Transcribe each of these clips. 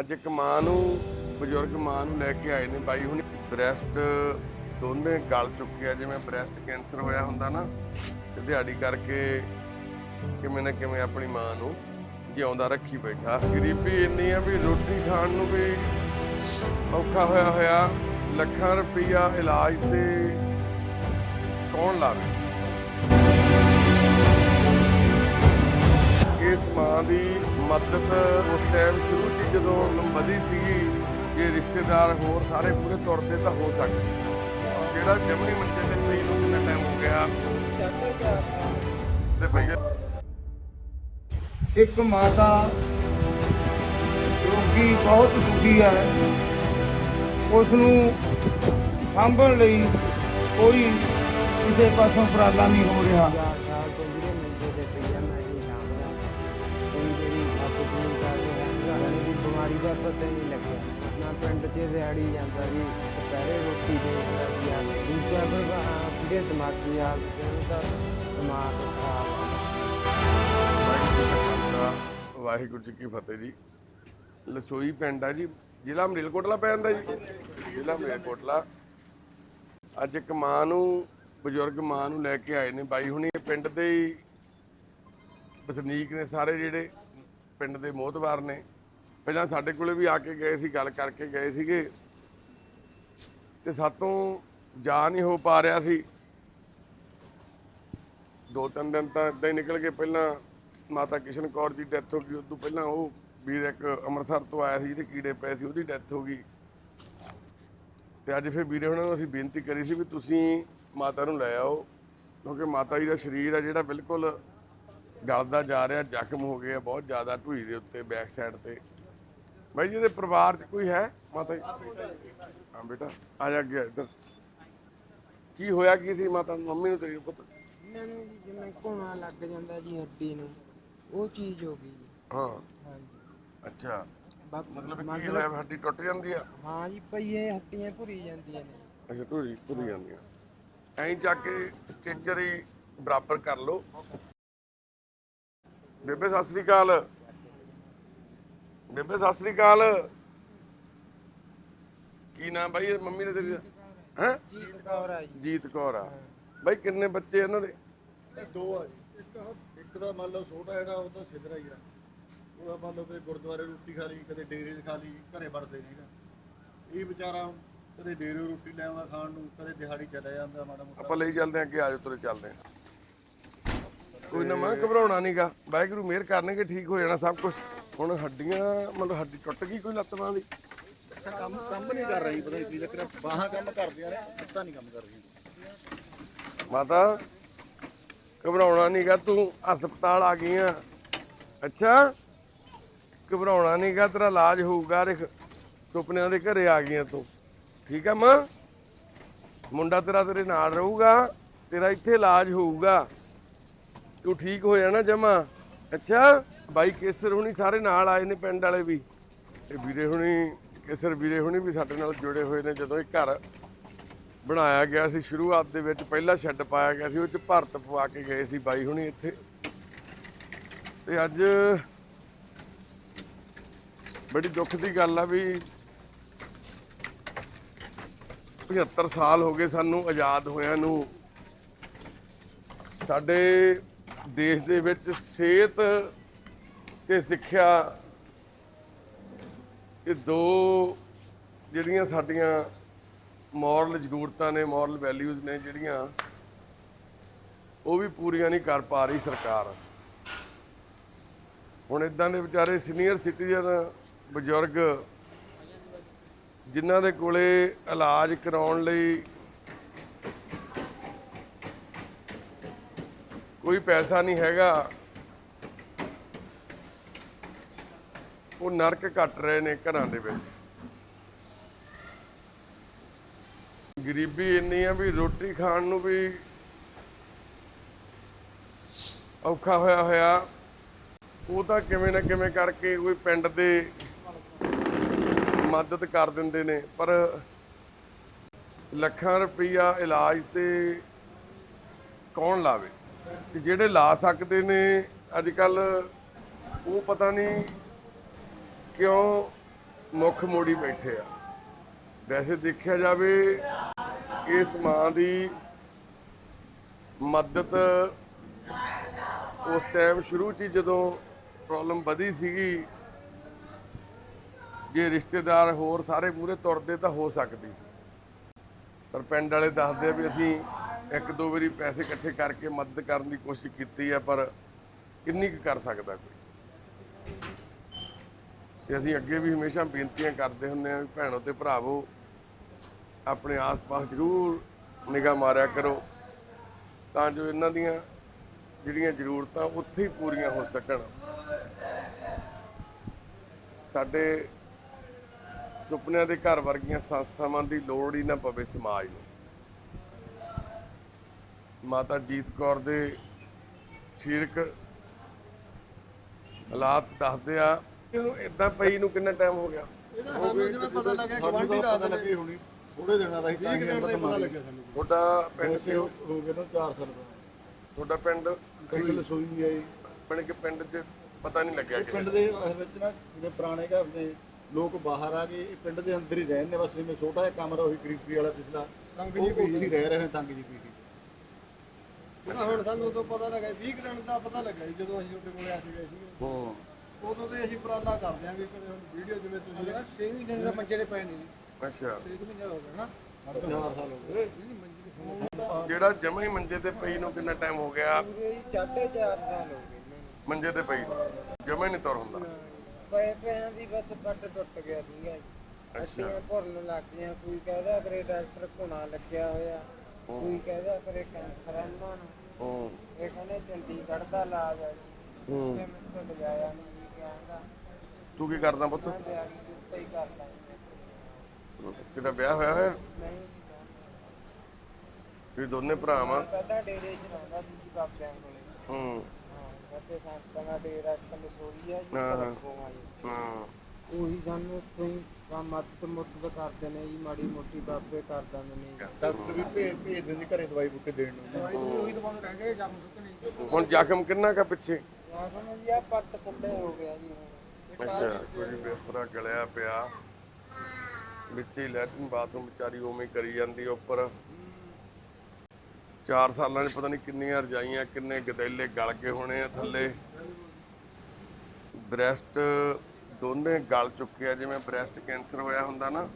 ਅੱਜ ਇੱਕ ਮਾਂ ਨੂੰ, ਬਜ਼ੁਰਗ ਮਾਂ ਨੂੰ ਲੈ ਕੇ ਆਏ ਨੇ ਬਾਈ ਹੁਣ। ਬ੍ਰੈਸਟ ਦੋਨੇ ਗਲ ਚੁੱਕੇ ਆ, ਜਿਵੇਂ ਬ੍ਰੈਸਟ ਕੈਂਸਰ ਹੋਇਆ ਹੁੰਦਾ ਨਾ, ਤੇ ਦਿਹਾੜੀ ਕਰਕੇ ਕਿਵੇਂ ਨਾ ਕਿਵੇਂ ਆਪਣੀ ਮਾਂ ਨੂੰ ਜਿਉਂਦਾ ਰੱਖੀ ਬੈਠਾ। ਗਰੀਬੀ ਇੰਨੀ ਆ ਵੀ ਰੋਟੀ ਖਾਣ ਨੂੰ ਵੀ ਔਖਾ ਹੋਇਆ ਹੋਇਆ, ਲੱਖਾਂ ਰੁਪਈਆ ਇਲਾਜ ਤੇ ਕੌਣ ਲਾਵੇ? ਮਾਂ ਦੀ ਮਦਦ ਉਸ ਟਾਈਮ ਸ਼ੁਰੂ ਚ ਜਦੋਂ ਵਧੀ ਸੀਗੀ ਜੇ ਰਿਸ਼ਤੇਦਾਰ ਹੋਰ ਸਾਰੇ ਪੂਰੇ ਤੌਰ ਤੇ ਤਾਂ ਹੋ ਸਕਦੇ। ਜਿਹੜਾ ਜਮਨੀ ਮੰਜੇ ਤੇ ਪਈ ਨੂੰ ਕਿੰਨਾ ਟਾਈਮ ਹੋ ਗਿਆ? ਤੇ ਭਈਆ ਇੱਕ ਮਾਤਾ ਰੋਗੀ ਬਹੁਤ ਦੁਖੀ ਹੈ। ਉਸ ਨੂੰ ਸਾਂਭਣ ਲਈ ਕੋਈ ਕਿਸੇ ਪਾਸੋਂ ਉਪਰਾਲਾ ਨਹੀਂ ਹੋ ਰਿਹਾ। ਦਾ ਪਤਾ ਨਹੀਂ ਲੱਗਿਆ। ਨਾ ਪਿੰਡ 'ਚ ਦਿਹਾੜੀ ਜਾਂਦਾ ਵੀ ਦੁਪਹਿਰੇ ਰੋਟੀ ਦੇਖਦਾ ਸੀ ਆ ਦੂਜਾ ਫਿਰ ਆਪਣੇ ਦਿਮਾਗੀ ਹਾਲਤ ਨੂੰ ਦਿਮਾਗ ਖਰਾਬ ਵਾਹਿਗੁਰੂ ਜੀ ਕਾ ਖਾਲਸਾ, ਵਾਹਿਗੁਰੂ ਜੀ ਕੀ ਫਤਿਹ ਜੀ। ਲਸੋਈ ਪਿੰਡ ਆ ਜੀ, ਜ਼ਿਲ੍ਹਾ ਮਰੇਲਕੋਟਲਾ ਪੈ ਜਾਂਦਾ ਜੀ। ਜ਼ਿਲ੍ਹਾ ਮਰੇਲਕੋਟਲਾ। ਅੱਜ ਇੱਕ ਮਾਂ ਨੂੰ, ਬਜ਼ੁਰਗ ਮਾਂ ਨੂੰ ਲੈ ਕੇ ਆਏ ਨੇ ਬਾਈ ਹੁਣੀ। ਇਹ ਪਿੰਡ ਦੇ ਹੀ ਵਸਨੀਕ ਨੇ ਸਾਰੇ ਜਿਹੜੇ, ਪਿੰਡ ਦੇ ਮੋਹਤਵਾਰ ਨੇ। ਪਹਿਲਾਂ ਸਾਡੇ ਕੋਲੇ ਵੀ ਆ ਕੇ ਗਏ ਸੀ, ਗੱਲ ਕਰਕੇ ਗਏ ਸੀਗੇ। ਤੇ ਸਾਤੋਂ ਜਾ ਨਹੀਂ ਹੋ ਪਾ ਰਿਹਾ ਸੀ। ਦੋ ਤਿੰਨ ਦਿਨ ਤਾਂ ਇਦਾਂ ਹੀ ਨਿਕਲ ਗਏ। ਪਹਿਲਾਂ ਮਾਤਾ ਕਿਸ਼ਨ ਕੌਰ ਦੀ ਡੈਥ ਹੋ ਗਈ ਉਸ ਤੋਂ ਪਹਿਲਾਂ ਉਹ ਵੀਰ ਇੱਕ ਅੰਮ੍ਰਿਤਸਰ ਤੋਂ ਆਇਆ ਸੀ, ਜਿਹਦੇ ਕੀੜੇ ਪਏ ਸੀ, ਉਹਦੀ ਡੈਥ ਹੋ ਗਈ। ਤੇ ਅੱਜ ਫਿਰ ਵੀਰੇ ਉਹਨਾਂ ਨੂੰ ਅਸੀਂ ਬੇਨਤੀ ਕਰੀ ਸੀ ਵੀ ਤੁਸੀਂ ਮਾਤਾ ਨੂੰ ਲੈ ਆਓ, ਕਿਉਂਕਿ ਮਾਤਾ ਜੀ ਦਾ ਸਰੀਰ ਆ ਜਿਹੜਾ ਬਿਲਕੁਲ ਗਲਦਾ ਜਾ ਰਿਹਾ, ਜ਼ਖਮ ਹੋ ਗਏ ਆ, ਬਹੁਤ ਜ਼ਿਆਦਾ ਢੂਈ ਦੇ ਉੱਤੇ ਬੈਕ ਸਾਈਡ ਤੇ। ਬਾਈ ਜੀ ਦੇ ਪਰਿਵਾਰ 'ਚ ਕੋਈ ਹੈ? ਮਾਤਾ ਜੀ। ਹਾਂ ਬੇਟਾ ਆ ਜਾ ਅੱਗੇ ਇੱਧਰ। ਕੀ ਹੋਇਆ ਕੀ ਸੀ ਮਾਤਾ? ਨੂੰ ਮੰਮੀ ਨੂੰ ਤੇਰੀ ਨੂੰ ਪੁੱਤ? ਇਹਨਾਂ ਨੂੰ ਜੀ ਜਿਵੇਂ ਘੁਣਾ ਲੱਗ ਜਾਂਦਾ ਜੀ ਹੱਡੀ ਨੂੰ ਉਹ ਚੀਜ਼ ਹੋ ਗਈ ਜੀ। ਹਾਂ। ਹਾਂਜੀ। ਅੱਛਾ। ਬਾ- ਮਤਲਬ ਕੀ ਹੋਇਆ ਹੱਡੀ ਟੁੱਟ ਜਾਂਦੀ ਆ? ਹਾਂ ਜੀ ਪਈਏ ਹੱਡੀਆਂ ਭੁਰੀ ਜਾਂਦੀਆਂ ਨੇ। ਅੱਛਾ ਟੁੱਟੀ ਟੁੱਟ ਜਾਂਦੀ ਆ ਐਂ ਜਾ ਕੇ ਸਟੇਚਰ ਹੀ ਬਰਾਬਰ ਕਰ ਲਓ। ਬੇਬੇ ਸਤਿ ਸ੍ਰੀ ਅਕਾਲ। ਬੇਬੇ ਸਤਿ ਸ੍ਰੀ ਅਕਾਲ। ਕੀ ਨਾਮ ਬਾਈ? ਇਹ ਮੰਮੀ ਨੇ ਤੇਰੀ ਹੈ? ਜੀਤ ਕੌਰ ਆ। ਜੀ ਜੀਤ ਕੌਰ ਆ ਬਾਈ ਕਿੰਨੇ ਬੱਚੇ ਇਹਨਾਂ ਦੇ? ਇਹ ਦੋ ਆ ਜੀ। ਇੱਕ ਇੱਕ ਦਾ ਮੰਨ ਲਓ ਛੋਟਾ ਜਿਹੜਾ ਉਹ ਤਾਂ ਸਿੱਧਰਾ ਹੀ ਆ। ਉਹਦਾ ਮੰਨ ਲਓ ਕਿ ਗੁਰਦੁਆਰੇ ਰੋਟੀ ਖਾ ਲਈ ਕਦੇ ਡੇਰੇ 'ਚ ਖਾ ਲਈ ਘਰੇ ਵੜਦੇ ਨਹੀਂਗਾ ਇਹ ਵਿਚਾਰਾ ਕਦੇ ਡੇਰੇ ਰੋਟੀ ਲੈ ਆਉਂਦਾ ਖਾਣ ਨੂੰ ਕਦੇ ਦਿਹਾੜੀ ਚਲਾ ਜਾਂਦਾ ਮਾੜਾ ਮੋਟਾ। ਆਪਾਂ ਲਈ ਚੱਲਦੇ ਆਂ ਅੱਗੇ ਆਜੋ ਤੁਰੇ ਚੱਲਦੇ ਆਂ ਕੋਈ ਨਾ ਮੈਂ ਘਬਰਾਉਣਾ ਨਹੀਂਗਾ ਵਾਹਿਗੁਰੂ ਮਿਹਰ ਕਰਨਗੇ ਠੀਕ ਹੋ ਜਾਣਾ ਸਭ ਕੁਝ ਹੁਣ ਹੱਡੀਆਂ ਮਤਲਬ ਹੱਡੀ ਟੁੱਟ ਗਈ ਕੋਈ ਲੱਤ ਬਾਂਹ ਦੀ? ਕੰਮ ਕੰਮ ਨਹੀਂ ਕਰ ਰਹੀ ਪਤਾ ਨਹੀਂ ਕੀ ਆ। ਬਾਹਾਂ ਕੰਮ ਕਰਦੀਆਂ ਨੇ ਲੱਤਾਂ ਨਹੀਂ ਕੰਮ ਕਰ ਰਹੀਆਂ ਮਾਤਾ ਘਬਰਾਉਣਾ ਨਹੀਂਗਾ ਤੂੰ ਹਸਪਤਾਲ ਆ ਗਈ ਆ। ਅੱਛਾ ਘਬਰਾਉਣਾ ਨਹੀਂਗਾ ਤੇਰਾ ਇਲਾਜ ਹੋਊਗਾ ਦੇਖ ਸੁਪਨਿਆਂ ਦੇ ਘਰੇ ਆ ਗਈਆਂ ਤੂੰ। ਠੀਕ ਆ ਮਾਂ? ਮੁੰਡਾ ਤੇਰਾ ਤੇਰੇ ਨਾਲ ਰਹੂਗਾ ਤੇਰਾ ਇੱਥੇ ਇਲਾਜ ਹੋਊਗਾ। ਤੂੰ ਠੀਕ ਹੋ ਜਾਣਾ ਜਮਾ। ਅੱਛਾ ਬਾਈ ਕੇਸਰ ਹੁਣੀ ਸਾਰੇ ਨਾਲ ਆਏ ਨੇ ਪਿੰਡ ਵਾਲੇ ਵੀ। ਇਹ ਵੀਰੇ ਹੁਣੀ, ਕੇਸਰ ਵੀਰੇ ਹੁਣੀ ਵੀ ਸਾਡੇ ਨਾਲ ਜੁੜੇ ਹੋਏ ਨੇ ਜਦੋਂ ਇਹ ਘਰ ਬਣਾਇਆ ਗਿਆ ਸੀ। ਸ਼ੁਰੂਆਤ ਦੇ ਵਿੱਚ ਪਹਿਲਾ ਸ਼ੈੱਡ ਪਾਇਆ ਗਿਆ ਸੀ, ਉਹ ਚ ਭਰਤ ਪਵਾ ਕੇ ਗਏ ਸੀ ਬਾਈ ਹੁਣੀ ਇੱਥੇ। ਤੇ ਅੱਜ ਬੜੀ ਦੁੱਖ ਦੀ ਗੱਲ ਆ ਵੀ 75 ਸਾਲ ਹੋ ਗਏ ਸਾਨੂੰ ਆਜ਼ਾਦ ਹੋਇਆਂ ਨੂੰ। ਸਾਡੇ ਦੇਸ਼ ਦੇ ਵਿੱਚ ਸਿਹਤ ਤੇ ਸਿੱਖਿਆ ਇਹ ਦੋ ਜਿਹੜੀਆਂ ਸਾਡੀਆਂ ਮੋਰਲ ਜ਼ਰੂਰਤਾਂ ਨੇ ਮੋਰਲ ਵੈਲਿਊਜ਼ ਨੇ ਜਿਹੜੀਆਂ, ਉਹ ਵੀ ਪੂਰੀਆਂ ਨਹੀਂ ਕਰ ਪਾ ਰਹੀ ਸਰਕਾਰ। ਹੁਣ ਇਦਾਂ ਦੇ ਵਿਚਾਰੇ ਸੀਨੀਅਰ ਸਿਟੀਜ਼ਨ ਬਜ਼ੁਰਗ ਜਿਨ੍ਹਾਂ ਦੇ ਕੋਲੇ ਇਲਾਜ ਕਰਾਉਣ ਲਈ ਕੋਈ ਪੈਸਾ ਨਹੀਂ ਹੈਗਾ ਉਹ ਨਰਕ ਕੱਟ ਰਹੇ ਨੇ ਘਰਾਂ ਦੇ ਵਿੱਚ। ਗਰੀਬੀ ਇੰਨੀ ਆ ਵੀ ਰੋਟੀ ਖਾਣ ਨੂੰ ਵੀ ਔਖਾ ਹੋਇਆ ਹੋਇਆ। ਉਹ ਤਾਂ ਕਿਵੇਂ ਨਾ ਕਿਵੇਂ ਕਰਕੇ ਕੋਈ ਪਿੰਡ ਦੇ ਮਦਦ ਕਰ ਦਿੰਦੇ ਨੇ, ਪਰ ਲੱਖਾਂ ਰੁਪਈਆ ਇਲਾਜ ਤੇ ਕੌਣ ਲਾਵੇ? ਤੇ ਜਿਹੜੇ ਲਾ ਸਕਦੇ ਨੇ, ਅੱਜ ਕੱਲ ਉਹ ਪਤਾ ਨਹੀਂ ਕਿਉਂ ਮੁੱਖ ਮੋੜੀ ਬੈਠੇ ਆ? ਵੈਸੇ ਦੇਖਿਆ ਜਾਵੇ, ਇਸ ਮਾਂ ਦੀ ਮਦਦ ਉਸ ਟਾਈਮ ਸ਼ੁਰੂ 'ਚ ਹੀ ਜਦੋਂ ਪ੍ਰੋਬਲਮ ਵਧੀ ਸੀਗੀ, ਜੇ ਰਿਸ਼ਤੇਦਾਰ ਹੋਰ ਸਾਰੇ ਪੂਰੇ ਤੁਰਦੇ ਤਾਂ ਹੋ ਸਕਦੀ ਸੀ। ਪਰ ਪਿੰਡ ਵਾਲੇ ਦੱਸਦੇ ਆ ਵੀ ਅਸੀਂ ਇੱਕ ਦੋ ਵਾਰੀ ਪੈਸੇ ਇਕੱਠੇ ਕਰਕੇ ਮਦਦ ਕਰਨ ਦੀ ਕੋਸ਼ਿਸ਼ ਕੀਤੀ ਆ, ਪਰ ਕਿੰਨੀ ਕੁ ਕਰ ਸਕਦਾ ਕੋਈ? ਤੇ ਅਸੀਂ ਅੱਗੇ ਵੀ ਹਮੇਸ਼ਾ ਬੇਨਤੀਆਂ ਕਰਦੇ ਹੁੰਦੇ ਆ ਵੀ ਭੈਣੋ ਤੇ ਭਰਾਵੋ, ਆਪਣੇ ਆਸ-ਪਾਸ ਜ਼ਰੂਰ ਨਿਗਾਹ ਮਾਰਿਆ ਕਰੋ ਤਾਂ ਜੋ ਇਹਨਾਂ ਦੀਆਂ ਜਿਹੜੀਆਂ ਜ਼ਰੂਰਤਾਂ ਉੱਥੇ ਹੀ ਪੂਰੀਆਂ ਹੋ ਸਕਣ। ਸਾਡੇ ਸੁਪਨਿਆਂ ਦੇ ਘਰ ਵਰਗੀਆਂ ਸੰਸਥਾਵਾਂ ਦੀ ਲੋੜ ਹੀ ਨਾ ਪਵੇ ਸਮਾਜ ਨੂੰ। ਮਾਤਾ ਜੀਤ ਕੌਰ ਦੇ ਸਰੀਰਕ ਹਾਲਾਤ ਦੱਸਦੇ ਆ ਇਹਨੂੰ ਇਦਾਂ ਪਈ ਨੂੰ ਕਿੰਨਾ ਟਾਈਮ ਹੋ ਗਿਆ? ਇਹਦਾ ਸਾਨੂੰ ਜਿਵੇਂ ਪਤਾ ਲੱਗਿਆ ਗਵਾਂਢੀ ਦਾ ਪਤਾ ਲੱਗੇ ਹੋਣੀ। ਥੋੜੇ ਦਿਨਾਂ ਦਾ ਹੀ ਤਾਂ ਹੀ ਪਤਾ ਲੱਗਿਆ ਸਾਨੂੰ। ਤੁਹਾਡਾ ਪਿੰਡ ਵੈਸੇ ਹੋ ਗਏ ਨਾ 4 ਸਾਲ ਤੁਹਾਡਾ ਪਿੰਡ ਕਈ ਲਸੋਈ ਆਈ। ਪਿੰਡ ਕੇ ਪਿੰਡ 'ਚ ਪਤਾ ਨਹੀਂ ਲੱਗਿਆ ਕਿ ਪਿੰਡ ਦੇ ਵਿੱਚ ਨਾ ਜਿਵੇਂ ਪੁਰਾਣੇ ਘਰ ਦੇ ਲੋਕ ਬਾਹਰ ਆ ਗਏ ਇਹ ਪਿੰਡ ਦੇ ਅੰਦਰ ਹੀ ਰਹਿੰਦੇ ਬਸ ਜਿਵੇਂ ਛੋਟਾ ਜਿਹਾ ਕਮਰਾ ਉਹੀ ਗਰੀਬੀ ਵਾਲਾ ਪਿਛਲਾ। ਤੰਗ ਜੀ ਉੱਥੇ ਰਹਿ ਰਹੇ ਨੇ ਤੰਗ ਜੀ ਜਿਹੜਾ ਹੁਣ ਸਾਨੂੰ ਉਦੋਂ ਪਤਾ ਲੱਗਾ 20 ਕੁ ਦਿਨ ਦਾ ਪਤਾ ਲੱਗਾ ਜਦੋਂ ਅਸੀਂ ਤੁਹਾਡੇ ਕੋਲੇ ਆ ਕੇ ਗਏ ਸੀ ਹੂੰ। ਉਦੋਂ ਤੇ ਅਸੀਂ ਉਪਰਾਲਾ ਕਰਦੇ ਆਂ ਵੀ ਕਦੇ ਹੁਣ ਵੀਡੀਓ ਜਿਵੇਂ ਤੁਸੀਂ 6 ਮਹੀਨੇ ਦਾ ਮੰਜੇ ਦੇ ਪਏ ਨੇ ਜੀ ਅੱਛਾ 6 ਮਹੀਨੇ ਹੋ ਗਏ ਨਾ। 4 ਸਾਲ ਹੋ ਗਏ। ਜਿਹੜਾ ਜਮਾ ਹੀ ਮੰਜੇ ਤੇ ਪਈ ਨੂੰ ਕਿੰਨਾ ਟਾਈਮ ਹੋ ਗਿਆ? ਪੂਰੇ ਹੀ ਸਾਢੇ ਚਾਰ ਸਾਲ ਹੋ ਗਏ। ਮੰਜੇ ਤੇ ਪਈ ਜਮਾ ਹੀ ਨਹੀਂ ਤੁਰ ਹੁੰਦਾ। ਪਏ ਪਿਆਂ ਦੀ ਬਸ ਪੱਟ ਟੁੱਟ ਗਿਆ ਸੀਗਾ ਅੱਛੀਆਂ ਭੁਰਨ ਲੱਗ ਗਈਆਂ। ਕੋਈ ਕਹਦਾ ਕਰੇ ਡਾਕਟਰ ਘੁਣਾ ਲੱਗਿਆ ਹੋਇਆ। ਕੋਈ ਕਹਦਾ ਕਰੇ ਕੈਂਸਰ ਆ ਇਹਨਾਂ ਨੂੰ। ਹੂੰ। ਇਹ ਕਹਿੰਦੇ ਚੰਡੀਗੜ੍ਹ ਦਾ ਇਲਾਜ ਆ ਜੀ। ਹੂੰ। ਤੇ ਮੈਂ ਤਾਂ ਲਗਾਇਆ ਨਹੀਂ ਤੂੰ ਕੀ ਕਰਦਾ ਪੁੱਤ? ਮੈਂ ਦਿਹਾੜੀ ਦੇ ਉੱਤੇ ਹੀ ਕਰਦਾ ਜੀ। ਤੇਰਾ ਵਿਆਹ ਹੋਇਆ ਹੋਇਆ? ਨਹੀਂ। ਤੁਸੀਂ ਦੋਨੇ ਭਰਾ ਵਾਂ? ਪਹਿਲਾਂ ਡੇਰੇ 'ਚ ਰਹਿੰਦਾ ਸੀ ਜੀ ਬਾਬਿਆਂ ਕੋਲੇ। ਹੂੰ। ਹਾਂ ਸੰਤਾਂ ਦਾ ਡੇਰਾ ਕਲਸੋਰੀ ਆ ਜੀ ਹਾਂ, ਹਾਂ। ਜੀ। ਹਾਂ। ਉਹੀ ਸਾਨੂੰ ਉੱਥੋਂ ਹੀ ਕੰਮ ਮਦਦ ਮੁੱਦਦ ਕਰਦੇ ਨੇ ਜੀ ਮਾੜੀ ਮੋਟੀ ਬਾਬੇ ਕਰ ਦਿੰਦੇ ਨੇ ਜੀ। ਡਾਕਟਰ ਵੀ ਭੇਜ ਭੇਜਦੇ ਸੀ ਘਰੇ ਦਵਾਈ ਬੁੱਕੇ ਦੇਣ ਨੂੰ। ਉਹੀ ਦਵਾਉਂਦੇ ਰਹਿ ਗਏ ਜੰਮ ਸੁੱਕ ਨਹੀਂ। ਹੁਣ ਜ਼ਖਮ ਕਿੰਨਾ ਕਾ ਪਿੱਛੇ? ਆਖਣ ਜੀ ਆ ਪੱਟ ਥੱਲੇ ਹੋ ਗਿਆ ਜੀ ਹੁਣ। ਅੱਛਾ। ਕੋਈ ਬਿਸਤਰਾ ਗਲਿਆ ਪਿਆ। ਵਿੱਚ ਹੀ ਲੈਟਰਿਨ ਬਾਥਰੂਮ ਵਿਚਾਰੀ ਉਵੇਂ ਹੀ ਕਰੀ ਜਾਂਦੀ ਆ ਉੱਪਰ। 4 ਸਾਲਾਂ 'ਚ ਪਤਾ ਨਹੀਂ ਕਿੰਨੀਆਂ ਰਜਾਈਆਂ ਕਿੰਨੇ ਗਦੈਲੇ ਗਲ ਗਏ ਹੋਣੇ ਆ ਥੱਲੇ। ਬ੍ਰੈਸਟ ਦੋਨੇ ਗਲ ਚੁੱਕੇ ਆ ਜਿਵੇਂ ਬ੍ਰੈਸਟ ਕੈਂਸਰ ਹੋਇਆ ਹੁੰਦਾ ਨਾ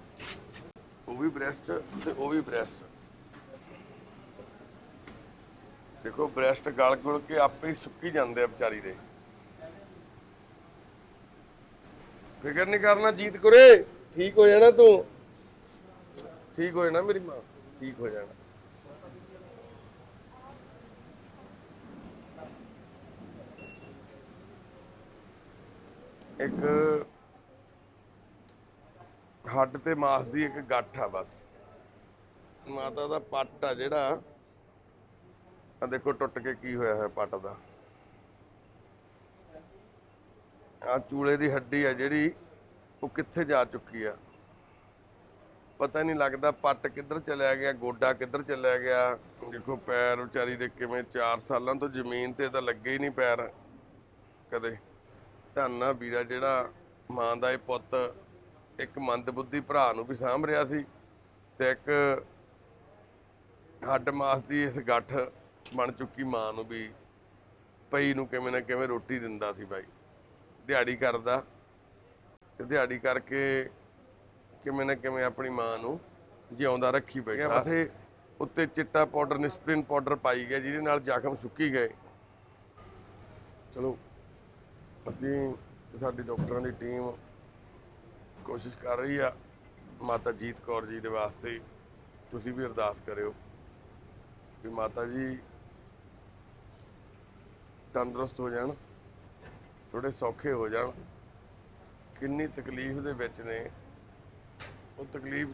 ਉਹ ਵੀ ਬ੍ਰੈਸਟ ਤੇ ਉਹ ਵੀ ਬ੍ਰੈਸਟ। ਦੇਖੋ, ਬ੍ਰੈਸਟ ਗਲ ਗੁਲ ਕੇ ਆਪੇ ਹੀ ਸੁੱਕੀ ਜਾਂਦੇ ਆ ਵਿਚਾਰੀ ਦੇ। ਫਿਕਰ ਨਹੀਂ ਕਰਨਾ ਜੀਤ ਕੁਰੇ, ਠੀਕ ਹੋ ਜਾਣਾ ਤੂੰ। ਠੀਕ ਹੋ ਜਾਣਾ ਮੇਰੀ ਮਾਂ, ਠੀਕ ਹੋ ਜਾਣਾ। ਇੱਕ ਹੱਡ ਤੇ ਮਾਸ ਦੀ ਇੱਕ ਗੱਠ ਆ ਬਸ। ਮਾਤਾ ਦਾ ਪੱਟ ਆ ਜਿਹੜਾ। ਆ ਦੇਖੋ ਟੁੱਟ ਕੇ ਕੀ ਹੋਇਆ ਹੈ ਪੱਟ ਦਾ। ਆ ਚੂਲੇ ਦੀ ਹੱਡੀ ਆ ਜਿਹੜੀ, ਉਹ ਕਿੱਥੇ ਜਾ ਚੁੱਕੀ ਆ? ਪਤਾ ਨਹੀਂ ਲੱਗਦਾ ਪੱਟ ਕਿੱਧਰ ਚਲਿਆ ਗਿਆ, ਗੋਡਾ ਕਿੱਧਰ ਚਲਿਆ ਗਿਆ। ਦੇਖੋ ਪੈਰ ਵਿਚਾਰੀ ਦੇ ਕਿਵੇਂ 4 ਸਾਲਾਂ ਤੋਂ ਜ਼ਮੀਨ ਤੇ ਤਾਂ ਲੱਗੇ ਹੀ ਨਹੀਂ ਪੈਰ ਕਦੇ। ਧੰਨਾ ਵੀਰਾ ਜਿਹੜਾ ਮਾਂ ਦਾ ਇਹ ਪੁੱਤ, ਇੱਕ ਮੰਦਬੁੱਧੀ ਭਰਾ ਨੂੰ ਵੀ ਸਾਂਭ ਰਿਹਾ ਸੀ ਤੇ ਇੱਕ ਹੱਡ ਮਾਸ ਦੀ ਇਸ ਗੱਠ ਬਣ ਚੁੱਕੀ ਮਾਂ ਨੂੰ ਵੀ ਪਈ ਨੂੰ ਕਿਵੇਂ ਨਾ ਕਿਵੇਂ ਰੋਟੀ ਦਿੰਦਾ ਸੀ ਬਾਈ। ਦਿਹਾੜੀ ਕਰਦਾ ਤੇ ਦਿਹਾੜੀ ਕਰਕੇ ਕਿਵੇਂ ਨਾ ਕਿਵੇਂ ਆਪਣੀ ਮਾਂ ਨੂੰ ਜਿਉਂਦਾ ਰੱਖੀ ਬੈਠਾ। ਉਥੇ ਉੱਤੇ ਚਿੱਟਾ ਪਾਊਡਰ ਨਿਸਪ੍ਰਿਨ ਪਾਊਡਰ ਪਾਈ ਗਿਆ ਜਿਹਦੇ ਨਾਲ ਜ਼ਖਮ ਸੁੱਕੀ ਗਏ। ਚਲੋ ਅਸੀਂ ਸਾਡੀ ਡਾਕਟਰਾਂ ਦੀ ਟੀਮ ਕੋਸ਼ਿਸ਼ ਕਰ ਰਹੀ ਆ ਮਾਤਾ ਜੀਤ ਕੌਰ ਜੀ ਦੇ ਵਾਸਤੇ। ਤੁਸੀਂ ਵੀ ਅਰਦਾਸ ਕਰਿਓ ਵੀ ਮਾਤਾ ਜੀ ਤੰਦਰੁਸਤ ਹੋ ਜਾਣ ਥੋੜੇ ਸੌਖੇ ਹੋ ਜਾਣ। ਕਿੰਨੀ ਤਕਲੀਫ ਦੇ ਵਿੱਚ ਨੇ, ਉਹ ਤਕਲੀਫ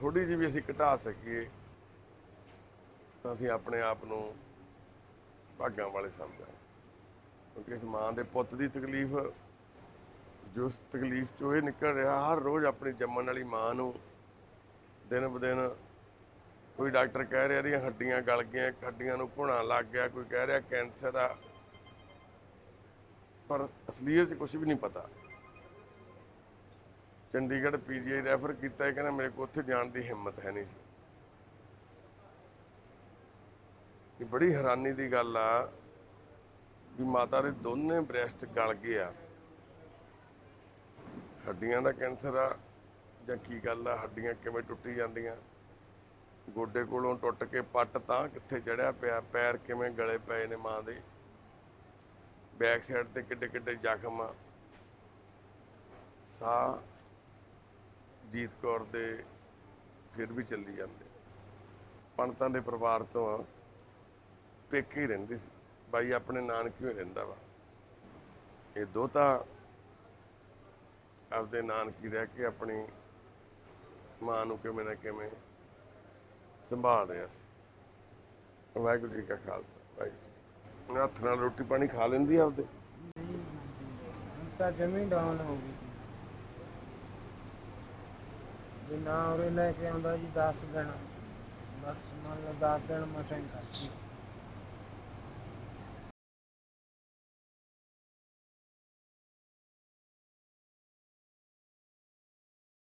ਥੋੜੀ ਜਿਹੀ ਵੀ ਅਸੀਂ ਘਟਾ ਸਕੀਏ, ਤਾਂ ਅਸੀਂ ਆਪਣੇ ਆਪ ਨੂੰ ਭਾਗਾਂ ਵਾਲੇ ਸਮਝਾਂਗੇ। ਕਿਉਂਕਿ ਇਸ ਮਾਂ ਦੇ ਪੁੱਤ ਦੀ ਤਕਲੀਫ ਜੋ ਤਕਲੀਫ ਚੋਂ ਇਹ ਨਿਕਲ ਰਿਹਾ, ਹਰ ਰੋਜ਼ ਆਪਣੀ ਜੰਮਣ ਵਾਲੀ ਮਾਂ ਨੂੰ ਦਿਨ ਬ ਦਿਨ ਕੋਈ ਡਾਕਟਰ ਕਹਿ ਰਿਹਾ ਇਹਦੀਆਂ ਹੱਡੀਆਂ ਗਲ ਗਈਆਂ, ਹੱਡੀਆਂ ਨੂੰ ਘੁਣਾ ਲੱਗ ਗਿਆ, ਕੋਈ ਕਹਿ ਰਿਹਾ ਕੈਂਸਰ ਆ। ਪਰ ਅਸਲੀਅਤ 'ਚ ਕੁਝ ਵੀ ਨਹੀਂ ਪਤਾ। ਚੰਡੀਗੜ੍ਹ ਪੀਜੀਆਈ ਰੈਫਰ ਕੀਤਾ ਇਹ ਕਹਿੰਦਾ ਮੇਰੇ ਕੋਲ ਉੱਥੇ ਜਾਣ ਦੀ ਹਿੰਮਤ ਹੈ ਨਹੀਂ ਸੀ। ਇਹ ਬੜੀ ਹੈਰਾਨੀ ਦੀ ਗੱਲ ਆ ਵੀ ਮਾਤਾ ਦੇ ਦੋਨੇ ਬ੍ਰੈਸਟ ਗਲ ਗਏ ਆ। ਹੱਡੀਆਂ ਦਾ ਕੈਂਸਰ ਆ ਜਾਂ ਕੀ ਗੱਲ ਆ, ਹੱਡੀਆਂ ਕਿਵੇਂ ਟੁੱਟੀ ਜਾਂਦੀਆਂ। ਗੋਡੇ ਕੋਲੋਂ ਟੁੱਟ ਕੇ ਪੱਟ ਤਾਂ ਕਿੱਥੇ ਚੜਿਆ ਪਿਆ, ਪੈਰ ਕਿਵੇਂ ਗਲੇ ਪਏ ਨੇ ਮਾਂ ਦੇ। ਬੈਕ ਸਾਈਡ ਤੇ ਕਿੱਡੇ ਕਿੱਡੇ ਜ਼ਖਮ ਆ। ਸਾਹ ਜੀਤ ਕੌਰ ਦੇ ਫਿਰ ਵੀ ਚੱਲੀ ਜਾਂਦੇ। ਪੰਡਤਾਂ ਦੇ ਪਰਿਵਾਰ ਤੋਂ ਆ ਪੇਕੇ ਹੀ ਰਹਿੰਦੇ ਸੀ। ਬਾਈ ਆਪਣੇ ਨਾਨਕਿਓ ਹੀ ਰਹਿੰਦਾ ਵਾ। ਇਹ ਦੋ ਤਾਂ ਆਪਦੇ ਨਾਨਕੀ ਰਹਿ ਕੇ ਆਪਣੀ ਮਾਂ ਨੂੰ ਕਿਵੇਂ ਨਾ ਕਿਵੇਂ ਸੰਭਾਲ ਰਿਹਾ ਸੀ ਵਾਹਿਗੁਰੂ ਜੀ ਕਾ ਖਾਲਸਾ, ਵਾਹਿਗੁਰੂ ਹੱਥ ਨਾਲ ਰੋਟੀ ਪਾਣੀ ਖਾ ਲੈਂਦੀ ਆ ਆਪਦੇ? ਤਾਂ ਜਮੀ ਡਾਊਨ ਹੋ ਗਈ। ਜੇ ਨਾ ਉਰੇ ਲੈ ਕੇ ਆਉਂਦਾ ਜੀ 10 ਦਿਨ, ਬਸ ਮੰਨ ਲਓ 10 ਦਿਨ ਮਸਾਂ ਹੀ ਕਰਦੀ